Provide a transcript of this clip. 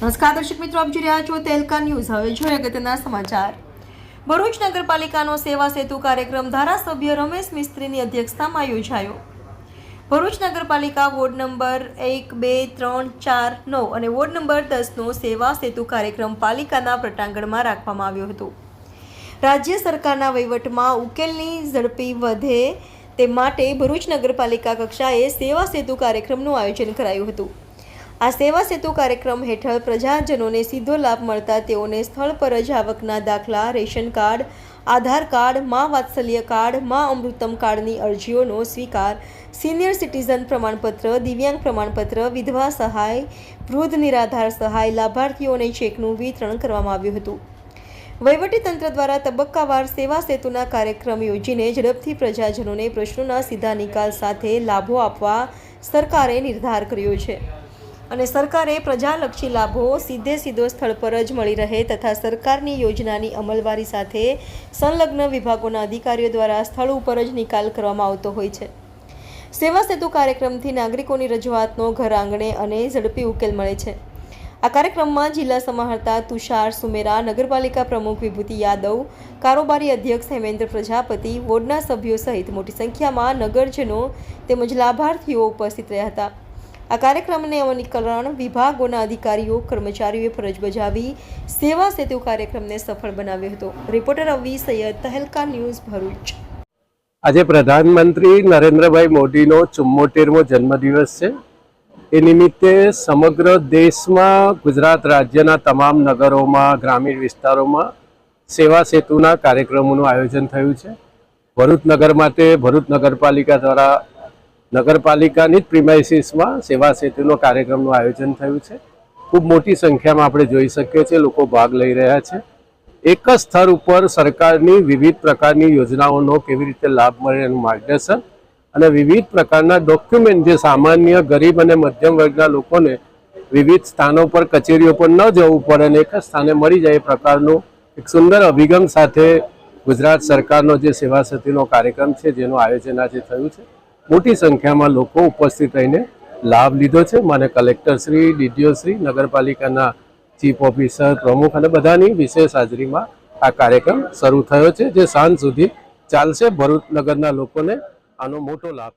નમસ્કાર દર્શક મિત્રો, આપ જોઈ રહ્યા છો તેલકા ન્યૂઝ. હવે જોઈએ અગત્યના સમાચાર. ભરૂચ નગરપાલિકાનો સેવા સેતુ કાર્યક્રમ ધારાસભ્ય રમેશ મિસ્ત્રીની અધ્યક્ષતામાં યોજાયો. ભરૂચ નગરપાલિકા વોર્ડ નંબર એક, બે, ત્રણ, ચાર, નવ અને વોર્ડ નંબર દસનો સેવા સેતુ કાર્યક્રમ પાલિકાના પ્રટાંગણમાં રાખવામાં આવ્યો હતો. રાજ્ય સરકારના વહીવટમાં ઉકેલની ઝડપી વધે તે માટે ભરૂચ નગરપાલિકા કક્ષાએ સેવા સેતુ કાર્યક્રમનું આયોજન કરાયું હતું. આ સેવા સેતુ કાર્યક્રમ હેઠળ પ્રજાજનોને સીધો લાભ મળતા તેઓને સ્થળ પર જ આવકના દાખલા, રેશન કાર્ડ, આધાર કાર્ડ, મા વાત્સલ્ય કાર્ડ, મા અમૃતમ કાર્ડની અરજીઓનો સ્વીકાર, સિનિયર સિટીઝન પ્રમાણપત્ર, દિવ્યાંગ પ્રમાણપત્ર, વિધવા સહાય, વૃદ્ધ નિરાધાર સહાય, લાભાર્થીઓને ચેકનું વિતરણ કરવામાં આવ્યું હતું. વહીવટીતંત્ર દ્વારા તબક્કાવાર સેવા સેતુના કાર્યક્રમ યોજીને ઝડપથી પ્રજાજનોને પ્રશ્નોના સીધા નિકાલ સાથે લાભો આપવા સરકારે નિર્ધાર કર્યો છે. અને સરકારે પ્રજાલક્ષી લાભો સીધે સીધો સ્થળ પર જ મળી રહે તથા સરકારની યોજનાની અમલવારી સાથે સંલગ્ન વિભાગોના અધિકારીઓ દ્વારા સ્થળ ઉપર જ નિકાલ કરવામાં આવતો હોય છે. સેવા સેતુ કાર્યક્રમથી નાગરિકોની રજૂઆતનો ઘર આંગણે અને ઝડપી ઉકેલ મળે છે. આ કાર્યક્રમમાં જિલ્લા સમાહર્તા તુષાર સુમેરા, નગરપાલિકા પ્રમુખ વિભૂતિ યાદવ, કારોબારી અધ્યક્ષ હેમેન્દ્ર પ્રજાપતિ, વોર્ડના સભ્યો સહિત મોટી સંખ્યામાં નગરજનો તેમજ લાભાર્થીઓ ઉપસ્થિત રહ્યા હતા. આ કાર્યક્રમને અમલીકરણ વિભાગોના અધિકારીઓ, કર્મચારીઓએ ફરજ બજાવી સેવા સેતુ કાર્યક્રમને સફળ બનાવ્યો હતો. Reporter Avi Saiyed, Tehelka news Bharuch. આજે પ્રધાનમંત્રી નરેન્દ્રભાઈ મોદીનો ચુમ્મોતેરમો જન્મદિવસ છે. એ નિમિત્તે સમગ્ર દેશમાં, ગુજરાત રાજ્યના તમામ નગરોમાં, ગ્રામીણ વિસ્તારોમાં સેવા સેતુના કાર્યક્રમોનું આયોજન થયું છે. ભરૂચ નગર માટે ભરૂચ નગરપાલિકા દ્વારા નગરપાલિકાની જ પ્રિમાઇસીસમાં સેવા સેતુનો કાર્યક્રમનું આયોજન થયું છે. ખૂબ મોટી સંખ્યામાં આપણે જોઈ શકીએ છીએ, લોકો ભાગ લઈ રહ્યા છે. એક જ સ્થળ ઉપર સરકારની વિવિધ પ્રકારની યોજનાઓનો કેવી રીતે લાભ મળે એનું માર્ગદર્શન અને વિવિધ પ્રકારના ડોક્યુમેન્ટ જે સામાન્ય ગરીબ અને મધ્યમ વર્ગના લોકોને વિવિધ સ્થાનો પર કચેરીઓ પર ન જવું પડે અને એક જ સ્થાને મળી જાય એ પ્રકારનું એક સુંદર અભિગમ સાથે ગુજરાત સરકારનો જે સેવા સતીનો કાર્યક્રમ છે, જેનું આયોજન આજે થયું છે. મોટી સંખ્યામાં લોકો ઉપસ્થિત રહીને લાભ લીધો છે. મને કલેક્ટર શ્રી, ડીડીઓ શ્રી, નગરપાલિકાના ચીફ ઓફિસર, પ્રમુખ અને બધાની વિશેષ હાજરીમાં આ કાર્યક્રમ શરૂ થયો છે, જે સાંજ સુધી ચાલશે. ભરૂચ નગરના લોકોને આનો મોટો લાભ